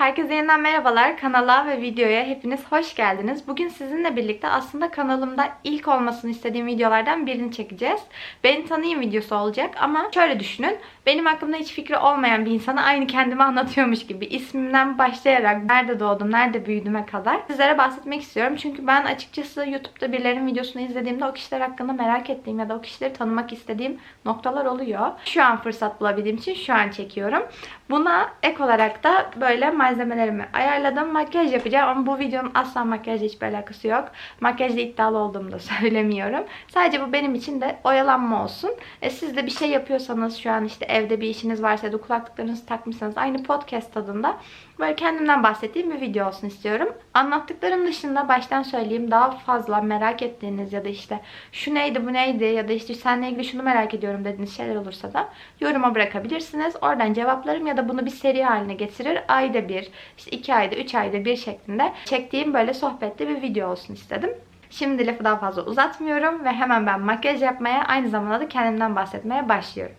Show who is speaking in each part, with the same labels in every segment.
Speaker 1: Herkese yeniden merhabalar. Kanala ve videoya hepiniz hoş geldiniz. Bugün sizinle birlikte aslında kanalımda ilk olmasını istediğim videolardan birini çekeceğiz. Beni tanıyın videosu olacak ama şöyle düşünün. Benim hakkımda hiç fikri olmayan bir insana aynı kendimi anlatıyormuş gibi ismimden başlayarak nerede doğdum, nerede büyüdüğüme kadar sizlere bahsetmek istiyorum. Çünkü ben açıkçası YouTube'da birilerinin videosunu izlediğimde o kişiler hakkında merak ettiğim ya da o kişileri tanımak istediğim noktalar oluyor. Şu an fırsat bulabildiğim için şu an çekiyorum. Buna ek olarak da böyle malzemelerimi ayarladım. Makyaj yapacağım ama bu videonun asla makyajla hiçbir alakası yok. Makyajla iddialı olduğumu da söylemiyorum. Sadece bu benim için de oyalanma olsun. E, siz de bir şey yapıyorsanız şu an işte evde bir işiniz varsa ya da kulaklıklarınızı takmışsanız aynı podcast tadında böyle kendimden bahsettiğim bir video olsun istiyorum. Anlattıklarım dışında baştan söyleyeyim daha fazla merak ettiğiniz ya da işte şu neydi bu neydi ya da işte seninle ilgili şunu merak ediyorum dediğiniz şeyler olursa da yoruma bırakabilirsiniz. Oradan cevaplarım ya da bunu bir seri haline getirir. Ayda bir, işte iki ayda, üç ayda bir şeklinde çektiğim böyle sohbetli bir video olsun istedim. Şimdi lafı daha fazla uzatmıyorum ve hemen ben makyaj yapmaya aynı zamanda da kendimden bahsetmeye başlıyorum.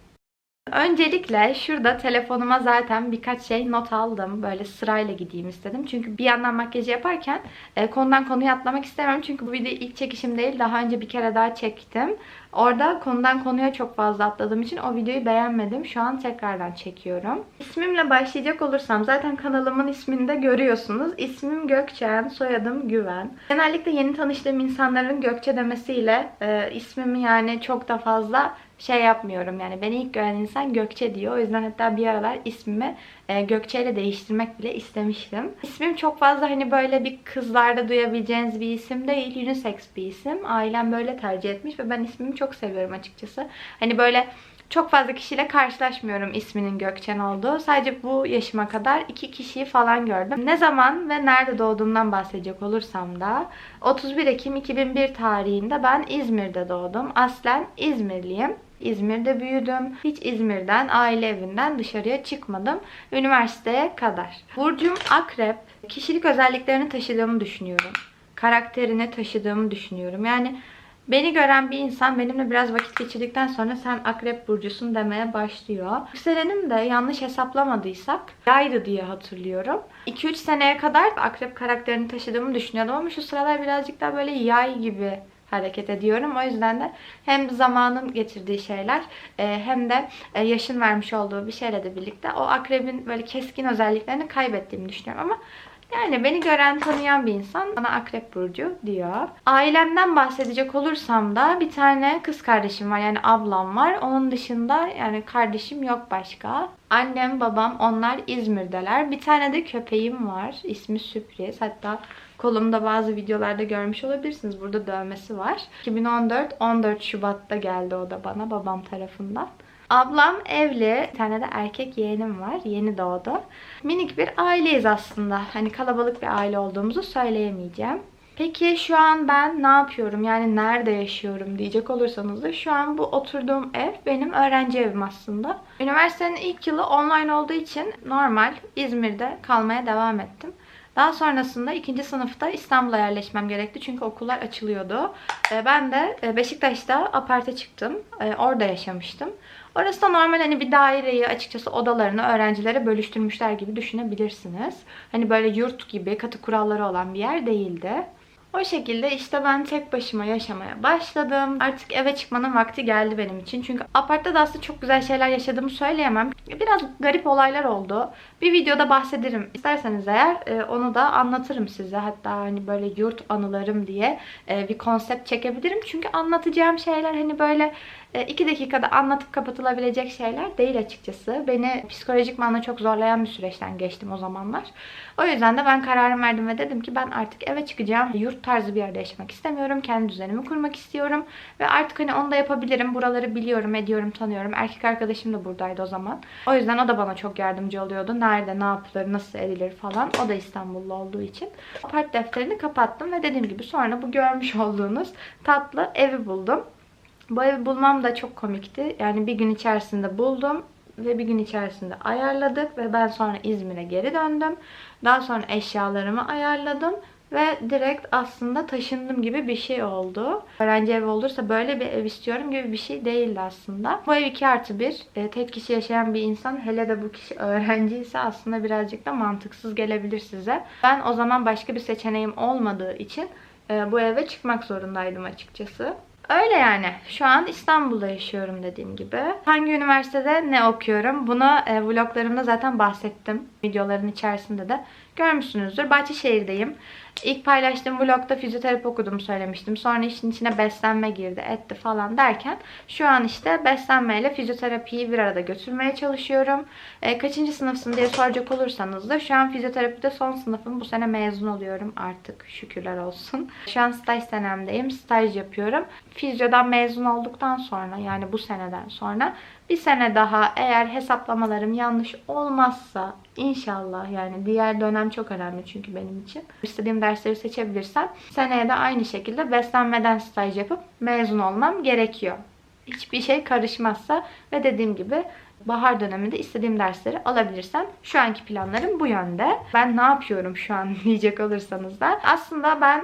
Speaker 1: Öncelikle şurada telefonuma zaten birkaç şey not aldım. Böyle sırayla gideyim istedim. Çünkü bir yandan makyajı yaparken e, konudan konuya atlamak istemiyorum. Çünkü bu video ilk çekişim değil. Daha önce bir kere daha çektim. Orada konudan konuya çok fazla atladığım için o videoyu beğenmedim. Şu an tekrardan çekiyorum. İsmimle başlayacak olursam zaten kanalımın ismini de görüyorsunuz. İsmim Gökçen, soyadım Güven. Genellikle yeni tanıştığım insanların Gökçe demesiyle e, ismimi yani çok da fazla şey yapmıyorum yani beni ilk gören insan Gökçe diyor. O yüzden hatta bir aralar ismimi e, Gökçe ile değiştirmek bile istemiştim. İsmim çok fazla hani böyle bir kızlarda duyabileceğiniz bir isim değil. Unisex bir isim. Ailem böyle tercih etmiş ve ben ismimi çok seviyorum açıkçası. Hani böyle çok fazla kişiyle karşılaşmıyorum isminin Gökçen olduğu. Sadece bu yaşıma kadar iki kişiyi falan gördüm. Ne zaman ve nerede doğduğumdan bahsedecek olursam da 31 Ekim 2001 tarihinde ben İzmir'de doğdum. Aslen İzmirliyim. İzmir'de büyüdüm. Hiç İzmir'den, aile evinden dışarıya çıkmadım. Üniversiteye kadar. Burcum akrep. Kişilik özelliklerini taşıdığımı düşünüyorum. Karakterini taşıdığımı düşünüyorum. Yani Beni gören bir insan benimle biraz vakit geçirdikten sonra sen akrep burcusun demeye başlıyor. Yükselenim de yanlış hesaplamadıysak yaydı diye hatırlıyorum. 2-3 seneye kadar akrep karakterini taşıdığımı düşünüyordum ama şu sıralar birazcık daha böyle yay gibi hareket ediyorum. O yüzden de hem zamanın getirdiği şeyler e, hem de e, yaşın vermiş olduğu bir şeyle de birlikte o akrebin böyle keskin özelliklerini kaybettiğimi düşünüyorum ama yani beni gören, tanıyan bir insan bana akrep burcu diyor. Ailemden bahsedecek olursam da bir tane kız kardeşim var. Yani ablam var. Onun dışında yani kardeşim yok başka. Annem, babam onlar İzmir'deler. Bir tane de köpeğim var. İsmi Sürpriz. Hatta kolumda bazı videolarda görmüş olabilirsiniz. Burada dövmesi var. 2014 14 Şubat'ta geldi o da bana babam tarafından. Ablam evli. Bir tane de erkek yeğenim var. Yeni doğdu. Minik bir aileyiz aslında. Hani kalabalık bir aile olduğumuzu söyleyemeyeceğim. Peki şu an ben ne yapıyorum? Yani nerede yaşıyorum diyecek olursanız da şu an bu oturduğum ev benim öğrenci evim aslında. Üniversitenin ilk yılı online olduğu için normal İzmir'de kalmaya devam ettim. Daha sonrasında ikinci sınıfta İstanbul'a yerleşmem gerekti. Çünkü okullar açılıyordu. Ben de Beşiktaş'ta aparte çıktım. Orada yaşamıştım. Orası da normal hani bir daireyi açıkçası odalarını öğrencilere bölüştürmüşler gibi düşünebilirsiniz. Hani böyle yurt gibi katı kuralları olan bir yer değildi. O şekilde işte ben tek başıma yaşamaya başladım. Artık eve çıkmanın vakti geldi benim için. Çünkü apartta da aslında çok güzel şeyler yaşadığımı söyleyemem. Biraz garip olaylar oldu. Bir videoda bahsederim. İsterseniz eğer e, onu da anlatırım size. Hatta hani böyle yurt anılarım diye e, bir konsept çekebilirim. Çünkü anlatacağım şeyler hani böyle 2 e, dakikada anlatıp kapatılabilecek şeyler değil açıkçası. Beni psikolojik manada çok zorlayan bir süreçten geçtim o zamanlar. O yüzden de ben kararımı verdim ve dedim ki ben artık eve çıkacağım. Yurt tarzı bir yerde yaşamak istemiyorum. Kendi düzenimi kurmak istiyorum. Ve artık hani onu da yapabilirim. Buraları biliyorum, ediyorum, tanıyorum. Erkek arkadaşım da buradaydı o zaman. O yüzden o da bana çok yardımcı oluyordu. Nerede, ne yapılır, nasıl edilir falan. O da İstanbullu olduğu için. Apart defterini kapattım ve dediğim gibi sonra bu görmüş olduğunuz tatlı evi buldum. Bu evi bulmam da çok komikti. Yani bir gün içerisinde buldum ve bir gün içerisinde ayarladık ve ben sonra İzmir'e geri döndüm. Daha sonra eşyalarımı ayarladım ve direkt aslında taşındım gibi bir şey oldu. Öğrenci evi olursa böyle bir ev istiyorum gibi bir şey değildi aslında. Bu ev 2 artı 1. E, tek kişi yaşayan bir insan hele de bu kişi öğrenci ise aslında birazcık da mantıksız gelebilir size. Ben o zaman başka bir seçeneğim olmadığı için e, bu eve çıkmak zorundaydım açıkçası. Öyle yani. Şu an İstanbul'da yaşıyorum dediğim gibi. Hangi üniversitede ne okuyorum? Bunu e, vloglarımda zaten bahsettim. Videoların içerisinde de görmüşsünüzdür. Bahçeşehir'deyim. İlk paylaştığım vlogda fizyoterapi okudum söylemiştim. Sonra işin içine beslenme girdi, etti falan derken şu an işte beslenmeyle fizyoterapiyi bir arada götürmeye çalışıyorum. E, kaçıncı sınıfsın diye soracak olursanız da şu an fizyoterapide son sınıfım. Bu sene mezun oluyorum artık şükürler olsun. Şu an staj senemdeyim. Staj yapıyorum. Fizyodan mezun olduktan sonra yani bu seneden sonra bir sene daha eğer hesaplamalarım yanlış olmazsa inşallah yani diğer dönem çok önemli çünkü benim için. İstediğim dersleri seçebilirsem seneye de aynı şekilde beslenmeden staj yapıp mezun olmam gerekiyor. Hiçbir şey karışmazsa ve dediğim gibi bahar döneminde istediğim dersleri alabilirsem şu anki planlarım bu yönde. Ben ne yapıyorum şu an diyecek olursanız da aslında ben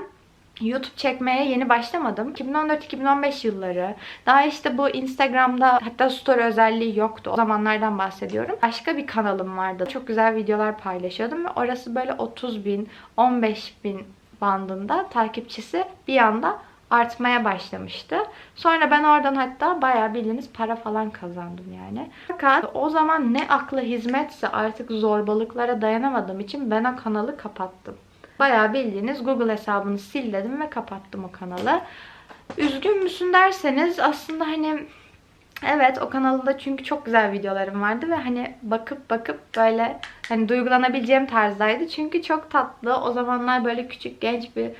Speaker 1: YouTube çekmeye yeni başlamadım. 2014-2015 yılları. Daha işte bu Instagram'da hatta story özelliği yoktu. O zamanlardan bahsediyorum. Başka bir kanalım vardı. Çok güzel videolar paylaşıyordum ve orası böyle 30 bin, 15 bin bandında takipçisi bir anda artmaya başlamıştı. Sonra ben oradan hatta bayağı bildiğiniz para falan kazandım yani. Fakat o zaman ne akla hizmetse artık zorbalıklara dayanamadığım için ben o kanalı kapattım. Bayağı bildiğiniz Google hesabını silledim ve kapattım o kanalı. Üzgün müsün derseniz aslında hani Evet o kanalda çünkü çok güzel videolarım vardı ve hani bakıp bakıp böyle hani duygulanabileceğim tarzdaydı. Çünkü çok tatlı. O zamanlar böyle küçük genç bir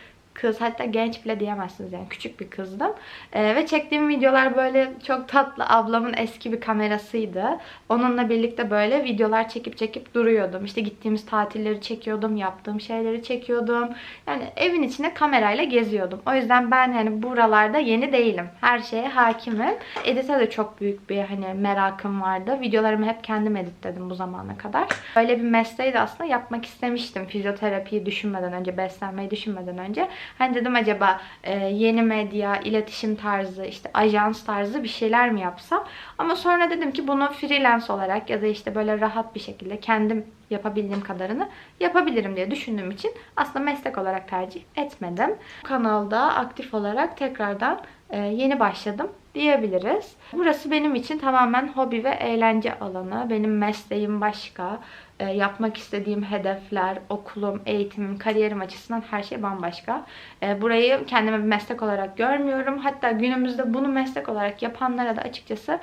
Speaker 1: kız. Hatta genç bile diyemezsiniz yani küçük bir kızdım. Ee, ve çektiğim videolar böyle çok tatlı ablamın eski bir kamerasıydı. Onunla birlikte böyle videolar çekip çekip duruyordum. İşte gittiğimiz tatilleri çekiyordum, yaptığım şeyleri çekiyordum. Yani evin içinde kamerayla geziyordum. O yüzden ben yani buralarda yeni değilim. Her şeye hakimim. Edite de çok büyük bir hani merakım vardı. Videolarımı hep kendim editledim bu zamana kadar. Böyle bir mesleği de aslında yapmak istemiştim. Fizyoterapiyi düşünmeden önce, beslenmeyi düşünmeden önce. Hani dedim acaba e, yeni medya, iletişim tarzı, işte ajans tarzı bir şeyler mi yapsam? Ama sonra dedim ki bunu freelance olarak ya da işte böyle rahat bir şekilde kendim yapabildiğim kadarını yapabilirim diye düşündüğüm için aslında meslek olarak tercih etmedim. Bu kanalda aktif olarak tekrardan e, yeni başladım diyebiliriz. Burası benim için tamamen hobi ve eğlence alanı. Benim mesleğim başka. E, yapmak istediğim hedefler, okulum, eğitimim, kariyerim açısından her şey bambaşka. E, burayı kendime bir meslek olarak görmüyorum. Hatta günümüzde bunu meslek olarak yapanlara da açıkçası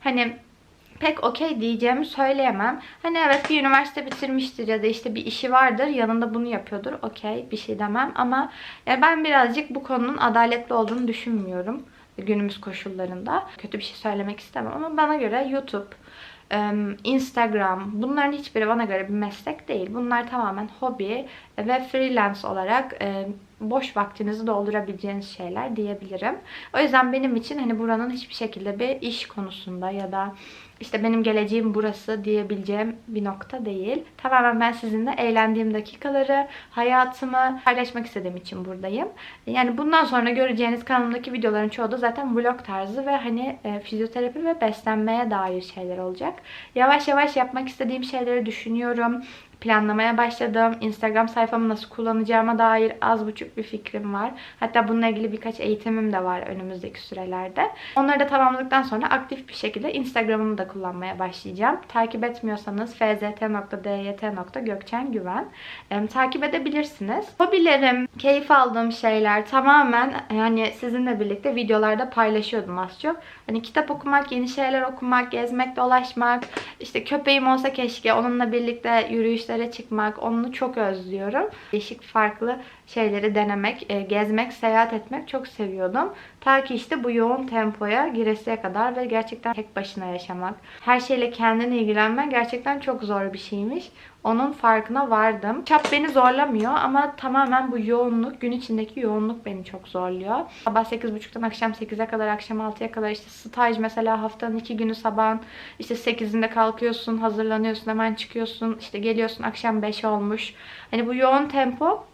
Speaker 1: hani pek okey diyeceğimi söyleyemem. Hani evet bir üniversite bitirmiştir ya da işte bir işi vardır yanında bunu yapıyordur. Okey bir şey demem ama yani ben birazcık bu konunun adaletli olduğunu düşünmüyorum günümüz koşullarında. Kötü bir şey söylemek istemem ama bana göre YouTube, Instagram bunların hiçbiri bana göre bir meslek değil. Bunlar tamamen hobi ve freelance olarak boş vaktinizi doldurabileceğiniz şeyler diyebilirim. O yüzden benim için hani buranın hiçbir şekilde bir iş konusunda ya da işte benim geleceğim burası diyebileceğim bir nokta değil. Tamamen ben sizinle eğlendiğim dakikaları, hayatımı paylaşmak istediğim için buradayım. Yani bundan sonra göreceğiniz kanalımdaki videoların çoğu da zaten vlog tarzı ve hani e, fizyoterapi ve beslenmeye dair şeyler olacak. Yavaş yavaş yapmak istediğim şeyleri düşünüyorum planlamaya başladım. Instagram sayfamı nasıl kullanacağıma dair az buçuk bir fikrim var. Hatta bununla ilgili birkaç eğitimim de var önümüzdeki sürelerde. Onları da tamamladıktan sonra aktif bir şekilde Instagram'ımı da kullanmaya başlayacağım. Takip etmiyorsanız fzt.dyt.gökçengüven e, takip edebilirsiniz. Hobilerim, keyif aldığım şeyler tamamen yani sizinle birlikte videolarda paylaşıyordum az çok. Hani kitap okumak, yeni şeyler okumak, gezmek, dolaşmak, işte köpeğim olsa keşke onunla birlikte yürüyüşler yürüyüşlere çıkmak, onu çok özlüyorum. Değişik farklı şeyleri denemek, e, gezmek, seyahat etmek çok seviyordum. Ta ki işte bu yoğun tempoya giresiye kadar ve gerçekten tek başına yaşamak. Her şeyle kendin ilgilenmek gerçekten çok zor bir şeymiş. Onun farkına vardım. Çap beni zorlamıyor ama tamamen bu yoğunluk, gün içindeki yoğunluk beni çok zorluyor. Sabah 8.30'dan akşam 8'e kadar, akşam 6'ya kadar işte staj mesela haftanın iki günü sabahın işte 8'inde kalkıyorsun, hazırlanıyorsun, hemen çıkıyorsun, işte geliyorsun akşam 5 olmuş. Hani bu yoğun tempo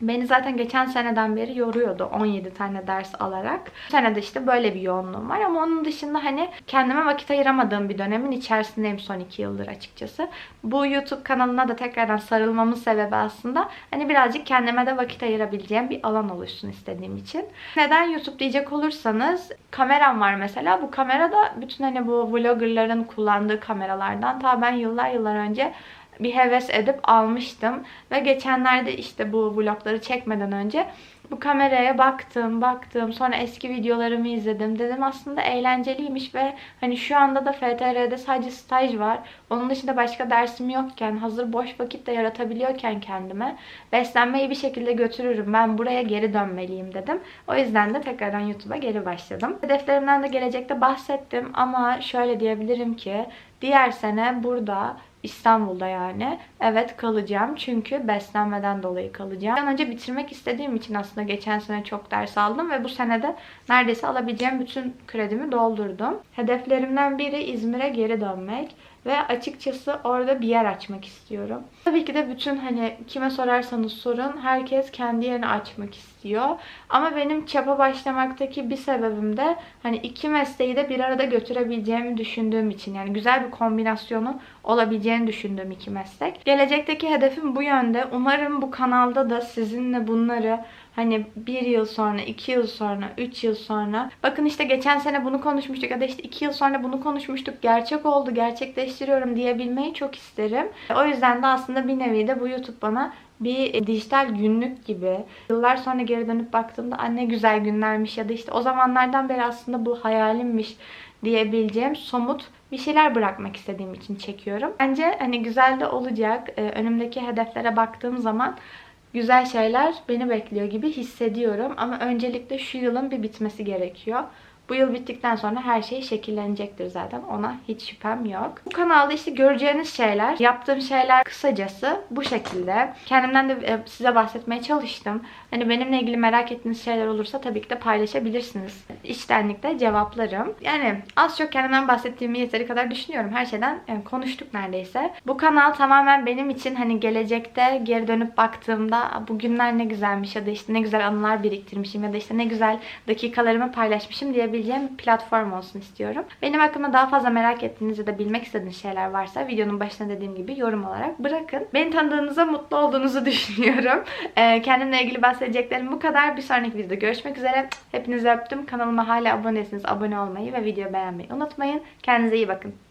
Speaker 1: Beni zaten geçen seneden beri yoruyordu 17 tane ders alarak. Bu sene de işte böyle bir yoğunluğum var ama onun dışında hani kendime vakit ayıramadığım bir dönemin içerisindeyim son 2 yıldır açıkçası. Bu YouTube kanalına da tekrardan sarılmamın sebebi aslında hani birazcık kendime de vakit ayırabileceğim bir alan oluşsun istediğim için. Neden YouTube diyecek olursanız kameram var mesela. Bu kamera da bütün hani bu vloggerların kullandığı kameralardan. Ta ben yıllar yıllar önce bir heves edip almıştım. Ve geçenlerde işte bu vlogları çekmeden önce bu kameraya baktım, baktım. Sonra eski videolarımı izledim. Dedim aslında eğlenceliymiş ve hani şu anda da FTR'de sadece staj var. Onun dışında başka dersim yokken, hazır boş vakit de yaratabiliyorken kendime beslenmeyi bir şekilde götürürüm. Ben buraya geri dönmeliyim dedim. O yüzden de tekrardan YouTube'a geri başladım. Hedeflerimden de gelecekte bahsettim ama şöyle diyebilirim ki diğer sene burada İstanbul'da yani. Evet kalacağım. Çünkü beslenmeden dolayı kalacağım. Bir önce bitirmek istediğim için aslında geçen sene çok ders aldım ve bu senede neredeyse alabileceğim bütün kredimi doldurdum. Hedeflerimden biri İzmir'e geri dönmek ve açıkçası orada bir yer açmak istiyorum. Tabii ki de bütün hani kime sorarsanız sorun herkes kendi yerini açmak istiyor. Ama benim çapa başlamaktaki bir sebebim de hani iki mesleği de bir arada götürebileceğimi düşündüğüm için. Yani güzel bir kombinasyonu olabileceğini düşündüğüm iki meslek. Gelecekteki hedefim bu yönde. Umarım bu kanalda da sizinle bunları Hani bir yıl sonra, iki yıl sonra, üç yıl sonra. Bakın işte geçen sene bunu konuşmuştuk ya da işte iki yıl sonra bunu konuşmuştuk. Gerçek oldu, gerçekleştiriyorum diyebilmeyi çok isterim. O yüzden de aslında bir nevi de bu YouTube bana bir dijital günlük gibi. Yıllar sonra geri dönüp baktığımda anne güzel günlermiş ya da işte o zamanlardan beri aslında bu hayalimmiş diyebileceğim somut bir şeyler bırakmak istediğim için çekiyorum. Bence hani güzel de olacak. Ee, önümdeki hedeflere baktığım zaman güzel şeyler beni bekliyor gibi hissediyorum. Ama öncelikle şu yılın bir bitmesi gerekiyor. Bu yıl bittikten sonra her şey şekillenecektir zaten. Ona hiç şüphem yok. Bu kanalda işte göreceğiniz şeyler, yaptığım şeyler kısacası bu şekilde. Kendimden de e, size bahsetmeye çalıştım. Hani benimle ilgili merak ettiğiniz şeyler olursa tabii ki de paylaşabilirsiniz. İçtenlikle cevaplarım. Yani az çok kendimden bahsettiğimi yeteri kadar düşünüyorum. Her şeyden yani konuştuk neredeyse. Bu kanal tamamen benim için hani gelecekte geri dönüp baktığımda bugünler ne güzelmiş ya da işte ne güzel anılar biriktirmişim ya da işte ne güzel dakikalarımı paylaşmışım diye ulaşabileceğim bir platform olsun istiyorum. Benim hakkımda daha fazla merak ettiğiniz ya da bilmek istediğiniz şeyler varsa videonun başında dediğim gibi yorum olarak bırakın. Beni tanıdığınıza mutlu olduğunuzu düşünüyorum. Ee, kendimle ilgili bahsedeceklerim bu kadar. Bir sonraki videoda görüşmek üzere. Hepinizi öptüm. Kanalıma hala abone değilseniz abone olmayı ve video beğenmeyi unutmayın. Kendinize iyi bakın.